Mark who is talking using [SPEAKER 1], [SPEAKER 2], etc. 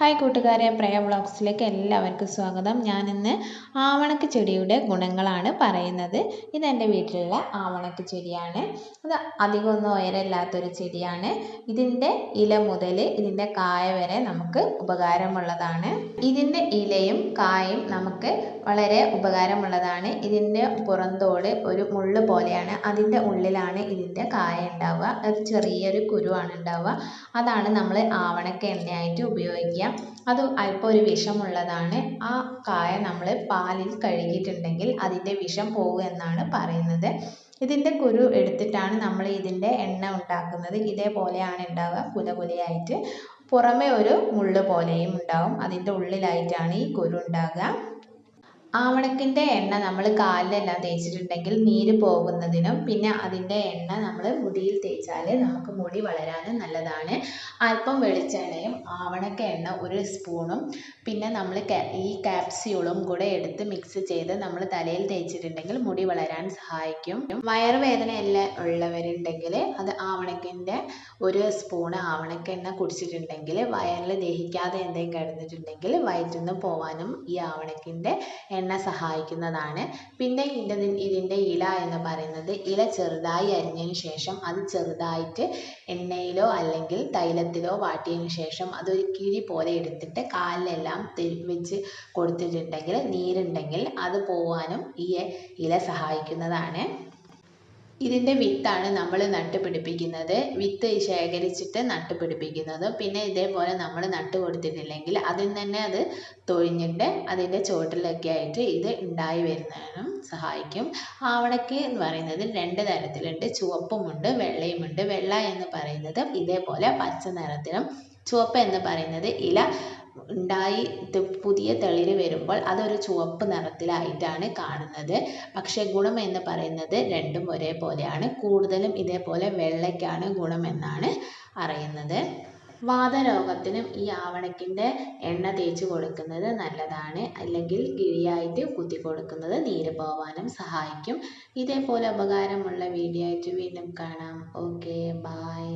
[SPEAKER 1] Hi കൂട്ടുകാരെ പ്രയ വ്ളോഗ്സിലേക്ക് എല്ലാവർക്കും സ്വാഗതം. ഞാനിന്ന് ആവണക്ക് ചെടിയുടെ ഗുണങ്ങളാണ് പറയുന്നത്. ഇതെന്റെ വീട്ടിലുള്ള ആവണക്ക് ചെടിയാണ്. അത് അധികമൊന്നും ഉയരമില്ലാത്തൊരു ചെടിയാണ്. ഇതിന്റെ ഇല മുതൽ ഇതിന്റെ കായ വരെ നമുക്ക് ഉപകാരമുള്ളതാണ്. ഇതിന്റെ ഇലയും കായും നമുക്ക് വളരെ ഉപകാരമുള്ളതാണ്. ഇതിന്റെ പുറന്തോട് ഒരു മുള്ള് പോലെയാണ്. അതിന്റെ ഉള്ളിലാണ് ഇതിന്റെ കായ ഉണ്ടാവുക. ഒരു ചെറിയൊരു കുരുവാണ് ഉണ്ടാവുക. അതാണ് നമ്മൾ ആവണക്ക എണ്ണയായിട്ട് ഉപയോഗിക്കുക. അത് അല്പം ഒരു വിഷമുള്ളതാണ്. ആ കായ നമ്മൾ പാലിൽ കഴുകിയിട്ടുണ്ടെങ്കിൽ അതിന്റെ വിഷം പോകും എന്നാണ് പറയുന്നത്. ഇതിന്റെ കുരു എടുത്തിട്ടാണ് നമ്മൾ ഇതിന്റെ എണ്ണ ഉണ്ടാക്കുന്നത്. ഇതേപോലെയാണ് ഉണ്ടാവുക കുല കുലയായിട്ട് പുറമെ ഒരു മുള്ള് പോലെയും ഉണ്ടാവും. അതിന്റെ ഉള്ളിലായിട്ടാണ് ഈ കുരു ഉണ്ടാകുക ആവണക്കിന്റെ എണ്ണ നമ്മൾ കാലിലെല്ലാം തേച്ചിട്ടുണ്ടെങ്കിൽ നീര് പോകുന്നതിനും പിന്നെ അതിന്റെ എണ്ണ നമ്മൾ മുടിയിൽ തേച്ചാൽ നമുക്ക് മുടി വളരാനും നല്ലതാണ്. അല്പം വെളിച്ചെണ്ണയും ആവണക്ക എണ്ണ ഒരു സ്പൂണും പിന്നെ നമ്മൾ ഈ കാപ്സ്യൂളും കൂടെ എടുത്ത് മിക്സ് ചെയ്ത് നമ്മൾ തലയിൽ തേച്ചിട്ടുണ്ടെങ്കിൽ മുടി വളരാൻ സഹായിക്കും. വയറുവേദന എല്ലാം ഉള്ളവരുണ്ടെങ്കിൽ അത് ആവണക്കിന്റെ ഒരു സ്പൂണ് ആവണക്ക എണ്ണ കുടിച്ചിട്ടുണ്ടെങ്കിൽ വയറിൽ ദഹിക്കാതെ എന്തെങ്കിലും കിടന്നിട്ടുണ്ടെങ്കിൽ വയറ്റിൽ നിന്ന് പോകാനും ഈ ആവണക്കിന്റെ എണ്ണ സഹായിക്കുന്നതാണ്. പിന്നെ ഇതിന്റെ ഇതിന്റെ ഇല എന്ന് പറയുന്നത് ഇല ചെറുതായി അരിഞ്ഞതിന് ശേഷം അത് ചെറുതായിട്ട് എണ്ണയിലോ അല്ലെങ്കിൽ തൈലത്തിലോ വാട്ടിയതിന് ശേഷം അതൊരു കിഴി പോലെ എടുത്തിട്ട് കാലിലെല്ലാം വെച്ച് കൊടുത്തിട്ടുണ്ടെങ്കിൽ നീരുണ്ടെങ്കിൽ അത് പോവാനും ഈ ഇല സഹായിക്കുന്നതാണ്. ഇതിന്റെ വിത്താണ് നമ്മൾ നട്ട് പിടിപ്പിക്കുന്നത് വിത്ത് ശേഖരിച്ചിട്ട് നട്ട് പിടിപ്പിക്കുന്നത് പിന്നെ ഇതേപോലെ നമ്മൾ നട്ട് കൊടുത്തിട്ടില്ലെങ്കിൽ അതിൽ തന്നെ അത് തൊഴിഞ്ഞിട്ട് അതിന്റെ ചുവട്ടിലൊക്കെ ആയിട്ട് ഇത് ഉണ്ടായി വരുന്നതിനും സഹായിക്കും. ആവണക്ക് എന്ന് പറയുന്നത് രണ്ട് തരത്തിലുണ്ട്. ചുവപ്പുമുണ്ട് വെള്ളയുമുണ്ട്. വെള്ള എന്ന് പറയുന്നത് ഇതേപോലെ പച്ച നിറത്തിലും ചുവപ്പ് എന്ന് പറയുന്നത് ഇല ഉണ്ടായി പുതിയ തളിര് വരുമ്പോൾ അതൊരു ചുവപ്പ് നിറത്തിലായിട്ടാണ് കാണുന്നത്. പക്ഷേ ഗുണം എന്ന് പറയുന്നത് രണ്ടും ഒരേപോലെയാണ്. കൂടുതലും ഇതേപോലെ വെള്ളയ്ക്കാണ് ഗുണമെന്നാണ് അറിയുന്നത്. വാതരോഗത്തിനും ഈ ആവണക്കിന്റെ എണ്ണ തേച്ച് കൊടുക്കുന്നത് നല്ലതാണ്. അല്ലെങ്കിൽ കിഴിയായിട്ട് കുത്തി കൊടുക്കുന്നത് നീര് പോവാനും സഹായിക്കും. ഇതേപോലെ ഉപകാരമുള്ള വീഡിയോ ആയിട്ട് വീണ്ടും കാണാം. Okay bye